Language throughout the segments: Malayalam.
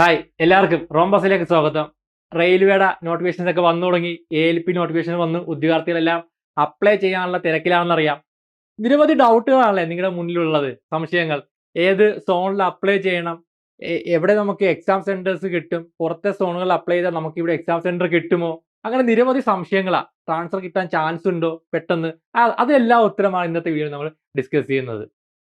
ഹായ് എല്ലാവർക്കും റോംബസിലേക്ക് സ്വാഗതം. റെയിൽവേയുടെ നോട്ടിഫിക്കേഷൻസ് ഒക്കെ വന്നു തുടങ്ങി. എ എൽ പി നോട്ടിഫിക്കേഷൻ വന്ന്. ഉദ്യോഗാർത്ഥികളെല്ലാം അപ്ലൈ ചെയ്യാനുള്ള തിരക്കിലാണെന്ന് അറിയാം നിരവധി ഡൗട്ടുകളാണല്ലേ നിങ്ങളുടെ മുന്നിലുള്ളത്? സംശയങ്ങൾ. ഏത് സോണിൽ അപ്ലൈ ചെയ്യണം? എവിടെ നമുക്ക് എക്സാം സെന്റേഴ്സ് കിട്ടും? പുറത്തെ സോണുകളിൽ അപ്ലൈ ചെയ്താൽ നമുക്ക് ഇവിടെ എക്സാം സെന്റർ കിട്ടുമോ? അങ്ങനെ നിരവധി സംശയങ്ങളാണ് ട്രാൻസ്ഫർ കിട്ടാൻ ചാൻസ് ഉണ്ടോ? പെട്ടെന്ന്. അതെല്ലാം ഉത്തരമാണ് ഇന്നത്തെ വീഡിയോ നമ്മൾ ഡിസ്കസ് ചെയ്യുന്നത്.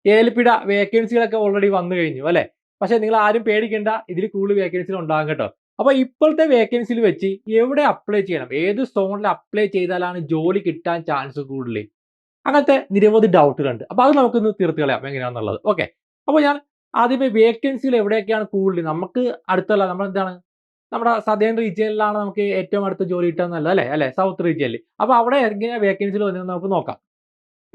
എ എൽ പിയുടെ വേക്കൻസികളൊക്കെ ഓൾറെഡി വന്നു കഴിഞ്ഞു അല്ലെ? പക്ഷെ നിങ്ങൾ ആരും പേടിക്കേണ്ട ഇതിൽ കൂടുതൽ വേക്കൻസികൾ ഉണ്ടാകും കേട്ടോ. അപ്പൊ ഇപ്പോഴത്തെ വേക്കൻസിയിൽ വെച്ച് എവിടെ അപ്ലൈ ചെയ്യണം? ഏത് സോണിൽ അപ്ലൈ ചെയ്താലാണ് ജോലി കിട്ടാൻ ചാൻസ് കൂടുതൽ അങ്ങനത്തെ നിരവധി ഡൗട്ടുകളുണ്ട് അപ്പൊ അത് നമുക്കൊന്ന് തീർത്ത് കളയാം എങ്ങനെയാണെന്നുള്ളത് ഓക്കെ അപ്പോൾ ഞാൻ ആദ്യമേ വേക്കൻസികൾ എവിടെയൊക്കെയാണ് കൂടുതൽ നമുക്ക് അടുത്തല്ല നമ്മളെന്താണ് നമ്മുടെ സദേൺ റീജിയനിലാണ് നമുക്ക് ഏറ്റവും അടുത്ത ജോലി കിട്ടുക നല്ലത് അല്ലേ? അല്ലെ? സൗത്ത് റീജിയനിൽ അപ്പൊ അവിടെ എങ്ങനെയാണ് വേക്കൻസികൾ വന്നതെന്ന് നമുക്ക് നോക്കാം.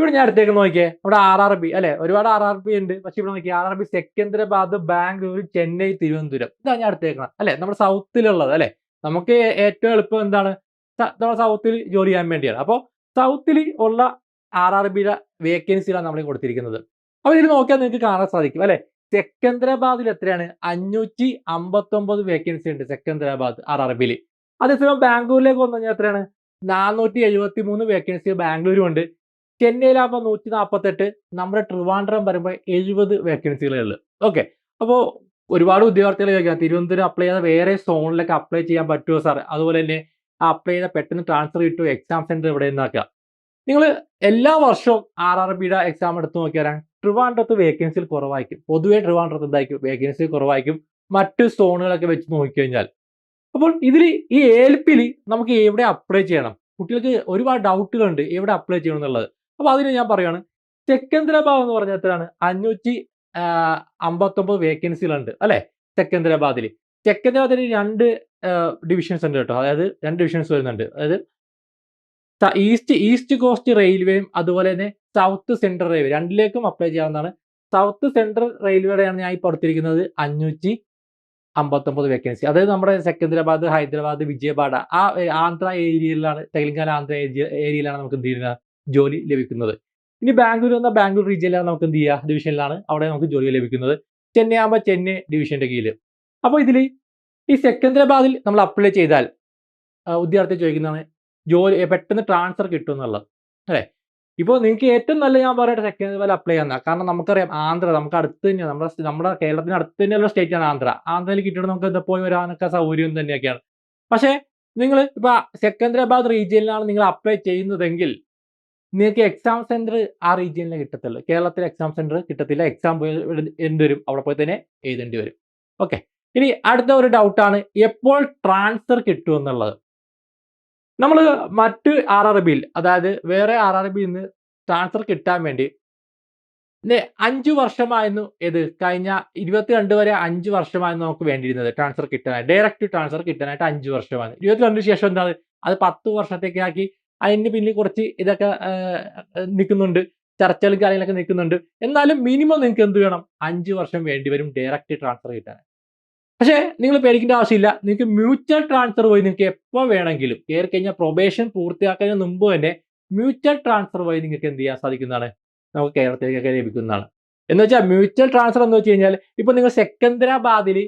ഇവിടെ ഞാൻ അടുത്തേക്ക് നോക്കിയേ. ഇവിടെ ആർ ആർ ബി അല്ലെ? ഒരുപാട് ആർ ആർ ബി ഉണ്ട്. പക്ഷെ ഇവിടെ നോക്കിയേ R R B Secunderabad Bangalore Chennai Thiruvananthapuram. ഇതാണ് ഞാൻ അടുത്തേക്കണം. അല്ലെ? നമ്മുടെ സൗത്തിലുള്ളത് അല്ലെ? നമുക്ക് ഏറ്റവും എളുപ്പം എന്താണ്? നമ്മുടെ സൗത്തിൽ ജോലി ചെയ്യാൻ വേണ്ടിയാണ്. അപ്പോൾ സൗത്തിൽ ഉള്ള ആർ ആർ ബിയുടെ വേക്കൻസികളാണ് നമ്മൾ കൊടുത്തിരിക്കുന്നത്. അപ്പോൾ ഇതിൽ നോക്കിയാൽ നിങ്ങൾക്ക് കാണാൻ സാധിക്കും അല്ലെ? സെക്കന്ദരാബാദിൽ എത്രയാണ്? അഞ്ഞൂറ്റി അമ്പത്തൊമ്പത് വേക്കൻസി ഉണ്ട് സെക്കന്ദരാബാദ് ആർ ആർ ബിയിൽ അതേസമയം ബാംഗ്ലൂരിലേക്ക് വന്നു കഴിഞ്ഞാൽ എത്രയാണ്? നാനൂറ്റി എഴുപത്തി മൂന്ന് വേക്കൻസി ബാംഗ്ലൂരും ഉണ്ട്. ചെന്നൈയിലാകുമ്പോൾ നൂറ്റി നാൽപ്പത്തെട്ട് നമ്മുടെ ട്രിവാൻഡ്രം വരുമ്പോൾ എഴുപത് വേക്കൻസികളുള്ളു ഓക്കെ അപ്പോൾ ഒരുപാട് ഉദ്യോഗാർത്ഥികൾ ചോദിക്കാം തിരുവനന്തപുരം അപ്ലൈ ചെയ്ത വേറെ സോണിലൊക്കെ അപ്ലൈ ചെയ്യാൻ പറ്റുമോ സാർ അതുപോലെ തന്നെ അപ്ലൈ ചെയ്ത പെട്ടെന്ന് ട്രാൻസ്ഫർ കിട്ടുമോ എക്സാം സെന്റർ എവിടെ നിന്നാക്കുക നിങ്ങൾ എല്ലാ വർഷവും ആർ ആർ ബിയുടെ എക്സാം എടുത്ത് നോക്കിയാൽ ട്രിവാൻഡ്രത്ത് വേക്കൻസിയിൽ കുറവായിരിക്കും. പൊതുവേ ട്രിവാൻഡ്രത്ത് എന്തായിരിക്കും? വേക്കൻസി കുറവായിരിക്കും. മറ്റ് സോണുകളൊക്കെ വെച്ച് നോക്കിക്കഴിഞ്ഞാൽ. അപ്പോൾ ഇതിൽ ഈ എൽ നമുക്ക് എവിടെ അപ്ലൈ ചെയ്യണം? കുട്ടികൾക്ക് ഒരുപാട് ഡൗട്ടുകളുണ്ട് എവിടെ അപ്ലൈ ചെയ്യണം എന്നുള്ളത്. അപ്പോൾ അതിന് ഞാൻ പറയുകയാണ് സെക്കന്ദരാബാദ് എന്ന് പറഞ്ഞ എത്രയാണ്? അഞ്ഞൂറ്റി അമ്പത്തൊമ്പത് വേക്കൻസികളുണ്ട് അല്ലെ? സെക്കന്ദരാബാദിൽ സെക്കന്ദരാബാദിൽ രണ്ട് ഡിവിഷൻസ് ഉണ്ട് കേട്ടോ. അതായത് രണ്ട് ഡിവിഷൻസ് വരുന്നുണ്ട്. അതായത് ഈസ്റ്റ് ഈസ്റ്റ് കോസ്റ്റ് റെയിൽവേയും അതുപോലെ തന്നെ സൗത്ത് സെൻട്രൽ റെയിൽവേ രണ്ടിലേക്കും അപ്ലൈ ചെയ്യാവുന്നതാണ്. സൗത്ത് സെൻട്രൽ റെയിൽവേയുടെയാണ് ഞാൻ ഇപ്പോൾ കൊടുത്തിരിക്കുന്നത് അഞ്ഞൂറ്റി അമ്പത്തൊമ്പത് വേക്കൻസി അതായത് നമ്മുടെ സെക്കന്ദരാബാദ് ഹൈദരാബാദ് വിജയവാഡ ആ ആന്ധ്ര ഏരിയയിലാണ് തെലങ്കാന ആന്ധ്ര ഏരിയയിലാണ് നമുക്ക് എന്ത് ചെയ്യുന്നത്? ജോലി ലഭിക്കുന്നത്. ഇനി ബാംഗ്ലൂർ എന്ന ബാംഗ്ലൂർ റീജിയനിലാണ് നമുക്ക് എന്ത് ചെയ്യുക ഡിവിഷനിലാണ് അവിടെ നമുക്ക് ജോലി ലഭിക്കുന്നത്. ചെന്നൈ ആകുമ്പോൾ ചെന്നൈ ഡിവിഷന്റെ കീഴിൽ അപ്പോൾ ഇതിൽ ഈ സെക്കന്ദരാബാദിൽ നമ്മൾ അപ്ലൈ ചെയ്താൽ ഉദ്യാർത്ഥി ചോദിക്കുന്നതാണ് ജോലി പെട്ടെന്ന് ട്രാൻസ്ഫർ കിട്ടും എന്നുള്ളത്. അല്ലേ? ഇപ്പോൾ നിങ്ങൾക്ക് ഏറ്റവും നല്ല ഞാൻ പറയട്ടെ സെക്കന്ദരാബാദിൽ അപ്ലൈ ചെയ്യുന്ന കാരണം നമുക്കറിയാം ആന്ധ്ര നമുക്ക് അടുത്ത് തന്നെയാണ് നമ്മുടെ നമ്മുടെ കേരളത്തിന് അടുത്ത് തന്നെയുള്ള സ്റ്റേറ്റ് ആണ് ആന്ധ്ര. ആന്ധ്രയിൽ കിട്ടിയിട്ട് നമുക്ക് എന്താ പോയി വരാനൊക്കെ സൗകര്യം തന്നെയൊക്കെയാണ്. പക്ഷേ നിങ്ങൾ ഇപ്പോൾ സെക്കന്ദരാബാദ് റീജിയനിലാണ് നിങ്ങൾ അപ്ലൈ ചെയ്യുന്നതെങ്കിൽ നിങ്ങൾക്ക് എക്സാം സെന്റർ ആ റീജിയനിലെ കിട്ടത്തുള്ളൂ. കേരളത്തിലെ എക്സാം സെന്റർ കിട്ടത്തില്ല. എക്സാം പോയി എന്ത് വരും അവിടെ പോയി തന്നെ എഴുതേണ്ടി വരും. ഓക്കെ ഇനി അടുത്ത ഒരു ഡൗട്ടാണ് എപ്പോൾ ട്രാൻസ്ഫർ കിട്ടും എന്നുള്ളത്? നമ്മൾ മറ്റ് ആർ ആർ ബിയിൽ അതായത് വേറെ ആർ ആർ ബിയിൽ നിന്ന് ട്രാൻസ്ഫർ കിട്ടാൻ വേണ്ടി അഞ്ചു വർഷമായിരുന്നു ഇത് കഴിഞ്ഞ ഇരുപത്തിരണ്ട് വരെ അഞ്ച് വർഷമായിരുന്നു നമുക്ക് വേണ്ടിയിരുന്നത് ട്രാൻസ്ഫർ കിട്ടാനായിട്ട്. ഡയറക്റ്റ് ട്രാൻസ്ഫർ കിട്ടാനായിട്ട് അഞ്ച് വർഷമാണ് ഇരുപത്തിരണ്ടിന് ശേഷം എന്താണ്? അത് പത്ത് വർഷത്തേക്ക് ആക്കി അതിന് പിന്നിൽ കുറച്ച് ഇതൊക്കെ നിൽക്കുന്നുണ്ട്. ചർച്ചകളും കാര്യങ്ങളൊക്കെ നിൽക്കുന്നുണ്ട്. എന്നാലും മിനിമം നിങ്ങൾക്ക് എന്ത് വേണം? അഞ്ച് വർഷം വേണ്ടി വരും ഡയറക്റ്റ് ട്രാൻസ്ഫർ കിട്ടാൻ. പക്ഷേ നിങ്ങൾ പേടിക്കേണ്ട ആവശ്യമില്ല. നിങ്ങൾക്ക് മ്യൂച്വൽ ട്രാൻസ്ഫർ വഴി നിങ്ങൾക്ക് എപ്പോൾ വേണമെങ്കിലും കയറി കഴിഞ്ഞാൽ പ്രൊബേഷൻ പൂർത്തിയാക്കുന്നതിന് മുമ്പ് തന്നെ മ്യൂച്വൽ ട്രാൻസ്ഫർ വഴി നിങ്ങൾക്ക് എന്ത് ചെയ്യാൻ സാധിക്കുന്നതാണ്? നമുക്ക് കേരളത്തിലേക്കൊക്കെ ലഭിക്കുന്നതാണ്. എന്ന് വെച്ചാൽ മ്യൂച്വൽ ട്രാൻസ്ഫർ എന്ന് വെച്ച് കഴിഞ്ഞാൽ ഇപ്പം നിങ്ങൾ സെക്കന്ദരാബാദിൽ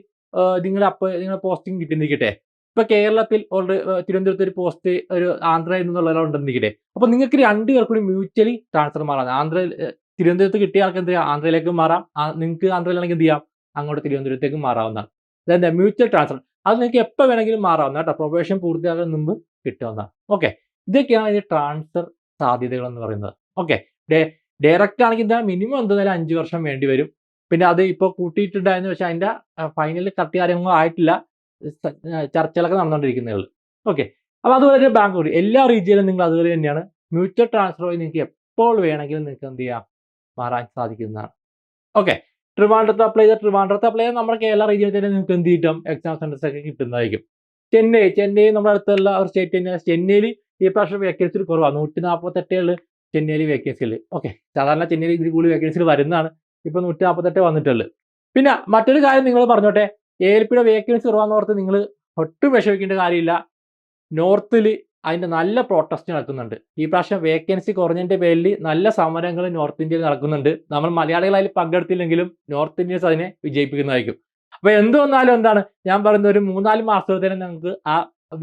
നിങ്ങൾ അപ്പോൾ നിങ്ങൾ പോസ്റ്റിംഗ് കിട്ടിയിരിക്കട്ടെ ഇപ്പൊ കേരളത്തിൽ ഓൾറെഡി തിരുവനന്തപുരത്ത് ഒരു പോസ്റ്റ് ഒരു ആന്ധ്രയിൽ നിന്നുള്ള ഒരാളുണ്ടെന്നിരിക്കട്ടെ അപ്പൊ നിങ്ങൾക്ക് രണ്ട് പേർക്കൂടി കൂടി മ്യൂച്വലി ട്രാൻസ്ഫർ മാറാം. ആന്ധ്രയിൽ തിരുവനന്തപുരത്ത് കിട്ടിയ ആൾക്ക് എന്ത് ചെയ്യാം? ആന്ധ്രയിലേക്ക് മാറാം. നിങ്ങൾക്ക് ആന്ധ്രയിലാണെങ്കിൽ എന്ത് ചെയ്യാം? അങ്ങോട്ട് തിരുവനന്തപുരത്തേക്ക് മാറാവുന്നതാണ്. അതെന്താ മ്യൂച്വൽ ട്രാൻസ്ഫർ അത് നിങ്ങൾക്ക് എപ്പോൾ വേണമെങ്കിലും മാറാവുന്ന കേട്ടോ. പ്രൊബേഷൻ പൂർത്തിയാകുന്ന മുമ്പ് കിട്ടാവുന്നതാണ് ഓക്കെ ഇതൊക്കെയാണ് ഈ ട്രാൻസ്ഫർ സാധ്യതകൾ എന്ന് പറയുന്നത്. ഓക്കെ ഡയറക്റ്റ് ആണെങ്കിൽ എന്താ? മിനിമം എന്തായാലും അഞ്ച് വർഷം വേണ്ടി വരും. പിന്നെ അത് ഇപ്പോൾ കൂട്ടിയിട്ടുണ്ടായെന്ന് വെച്ചാൽ അതിന്റെ ഫൈനൽ കത്തി കാര്യങ്ങളൊന്നും ആയിട്ടില്ല. ചർച്ചകളൊക്കെ നടന്നുകൊണ്ടിരിക്കുന്നേ ഉള്ളൂ ഓക്കെ. അപ്പോൾ അതുപോലെ തന്നെ കൂടി. എല്ലാ റീജിയനിലും നിങ്ങൾ അതുപോലെ തന്നെയാണ്. മ്യൂച്വൽ ട്രാൻസ്ഫർ വഴി നിങ്ങൾക്ക് എപ്പോൾ വേണമെങ്കിലും നിങ്ങൾക്ക് എന്ത് ചെയ്യാം? മാറാൻ സാധിക്കുന്നതാണ്. ഓക്കെ. ട്രിവാൻഡ്രത്ത് അപ്ലൈ ചെയ്ത ട്രിവാൻഡ്രത്ത് അപ്ലൈ ചെയ്താൽ നമ്മുടെ കേരള റീജിയനിൽ തന്നെ നിങ്ങൾക്ക് എന്ത് കിട്ടും? എക്സാം സെന്റേഴ്സ് ഒക്കെ കിട്ടുന്നതായിരിക്കും. ചെന്നൈ ചെന്നൈ നമ്മുടെ അടുത്തുള്ള ഒരു സ്റ്റേറ്റ് തന്നെയാണ്. ചെന്നൈയിൽ ഈ പ്രാവശ്യം വേക്കൻസി കുറവാണ്. നൂറ്റി നാൽപ്പത്തെട്ടേ ഉള്ളു ചെന്നൈയിൽ വേക്കൻസിയിൽ ഓക്കെ. സാധാരണ ചെന്നൈയിൽ ഇതിൽ കൂടുതൽ വേക്കൻസിയിൽ വരുന്നതാണ്. ഇപ്പൊ നൂറ്റി നാൽപ്പത്തെട്ട് വന്നിട്ടുള്ളത് പിന്നെ മറ്റൊരു കാര്യം നിങ്ങൾ പറഞ്ഞോട്ടെ? എ എൽ പിയുടെ വേക്കൻസി കുറവാന്ന് ഓർത്ത് നിങ്ങൾ ഒട്ടും വിഷമിക്കേണ്ട കാര്യമില്ല. നോർത്തിൽ അതിന്റെ നല്ല പ്രൊട്ടസ്റ്റ് നടക്കുന്നുണ്ട്. ഈ പ്രാവശ്യം വേക്കൻസി കുറഞ്ഞതിന്റെ പേരിൽ നല്ല സമരങ്ങൾ നോർത്ത് ഇന്ത്യയിൽ നടക്കുന്നുണ്ട്. നമ്മൾ മലയാളികൾ അതിൽ പങ്കെടുത്തില്ലെങ്കിലും നോർത്ത് ഇന്ത്യൻസ് അതിനെ വിജയിപ്പിക്കുന്നതായിരിക്കും. അപ്പൊ എന്ത് വന്നാലും എന്താണ്? ഞാൻ പറയുന്ന ഒരു മൂന്നാൽ മാസത്തിൽ തന്നെ നിങ്ങൾക്ക് ആ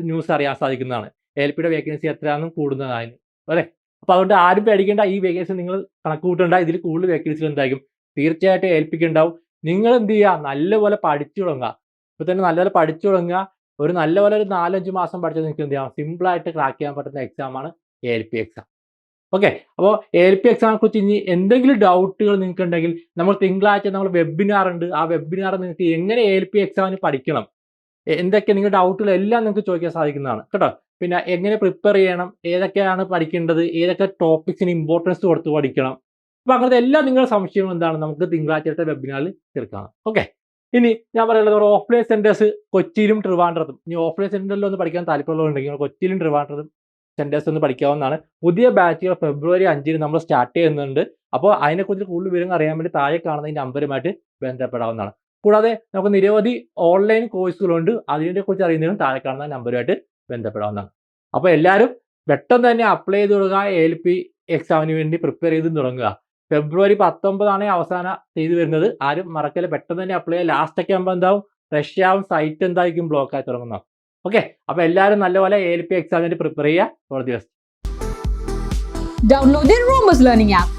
ന്യൂസ് അറിയാൻ സാധിക്കുന്നതാണ്. എൽ പിയുടെ വേക്കൻസി എത്രയാണെന്നും കൂടുന്നതായിരുന്നു അല്ലേ? അപ്പൊ അതുകൊണ്ട് ആരും പേടിക്കേണ്ട ഈ വേക്കൻസി നിങ്ങൾ കണക്ക് കൂട്ടേണ്ട. ഇതിൽ കൂടുതൽ വേക്കൻസികൾ എന്തായിരിക്കും തീർച്ചയായിട്ടും ഏൽപ്പിക്കുണ്ടാവും നിങ്ങൾ എന്ത് ചെയ്യുക നല്ലപോലെ പഠിച്ചു തുടങ്ങുക ഇപ്പൊ തന്നെ നല്ലപോലെ പഠിച്ചു തുടങ്ങുക ഒരു നല്ലപോലെ ഒരു നാലഞ്ച് മാസം പഠിച്ചാൽ നിങ്ങൾക്ക് എന്ത് ചെയ്യാം സിമ്പിൾ ആയിട്ട് ക്രാക്ക് ചെയ്യാൻ പറ്റുന്ന എക്സാമാണ് ആണ് എൽ പി എക്സാം ഓക്കെ അപ്പോൾ എൽ പി എക്സാമിനെ കുറിച്ച് ഇനി എന്തെങ്കിലും ഡൗട്ടുകൾ നിങ്ങൾക്ക് ഉണ്ടെങ്കിൽ നമ്മൾ തിങ്കളാഴ്ച നമ്മൾ വെബിനാർ ഉണ്ട്. ആ വെബിനാർ നിങ്ങൾക്ക് എങ്ങനെ എൽ പി എക്സാമിന് പഠിക്കണം? എന്തൊക്കെ നിങ്ങളുടെ ഡൗട്ടുകൾ എല്ലാം നിങ്ങൾക്ക് ചോദിക്കാൻ സാധിക്കുന്നതാണ്. കേട്ടോ? പിന്നെ എങ്ങനെ പ്രിപ്പയർ ചെയ്യണം? ഏതൊക്കെയാണ് പഠിക്കേണ്ടത്? ഏതൊക്കെ ടോപ്പിക്സിന് ഇമ്പോർട്ടൻസ് കൊടുത്ത് പഠിക്കണം? അപ്പൊ അങ്ങനത്തെ എല്ലാ നിങ്ങളുടെ സംശയങ്ങളും എന്താണ്? നമുക്ക് തിങ്കളാഴ്ചത്തെ വെബിനാറിൽ തീർക്കാം ഓക്കെ ഇനി ഞാൻ പറയുന്നത് ഓഫ്ലൈൻ സെന്റേഴ്സ് കൊച്ചിയിലും ട്രിവാൻഡ്രത്തും. ഇനി ഓഫ്ലൈൻ സെന്ററിൽ ഒന്ന് പഠിക്കാൻ താല്പര്യമുള്ളതുണ്ടെങ്കിൽ കൊച്ചിയിലും ട്രിവാൻഡ്രത്തും സെന്റേഴ്സ് ഒന്ന് പഠിക്കാവുന്നതാണ്. പുതിയ ബാച്ചുകൾ ഫെബ്രുവരി അഞ്ചിന് നമ്മൾ സ്റ്റാർട്ട് ചെയ്യുന്നുണ്ട്. അപ്പോൾ അതിനെക്കുറിച്ച് കൂടുതൽ വിവരങ്ങൾ അറിയാൻ വേണ്ടി താഴെ കാണുന്ന ഈ നമ്പറുമായിട്ട് ബന്ധപ്പെടാവുന്നതാണ്. കൂടാതെ നമുക്ക് നിരവധി ഓൺലൈൻ കോഴ്സുകളുണ്ട് അതിനെ കുറിച്ച് അറിയുന്നതിനും താഴെ കാണുന്ന നമ്പറുമായിട്ട് ബന്ധപ്പെടാവുന്നതാണ്. അപ്പോൾ എല്ലാവരും പെട്ടെന്ന് തന്നെ അപ്ലൈ ചെയ്ത് കൊടുക്കുക എൽ പി എക്സാമിന് വേണ്ടി പ്രിപ്പയർ ചെയ്ത് തുടങ്ങുക. ഫെബ്രുവരി പത്തൊമ്പതാണ് അവസാന ചെയ്തു വരുന്നത്. ആരും മറക്കൽ പെട്ടെന്ന് തന്നെ അപ്ലൈ ചെയ്യുക ലാസ്റ്റ് ഒക്കെ ആകുമ്പോൾ എന്താവും? റഷ്യാവും സൈറ്റ് എന്തായിരിക്കും? ബ്ലോക്ക് ആയി തുടങ്ങുന്നത് ഓക്കെ അപ്പൊ എല്ലാവരും നല്ലപോലെ എൽ പി എക്സാമിന് പ്രിപ്പയർ ചെയ്യുക. Download the learning app.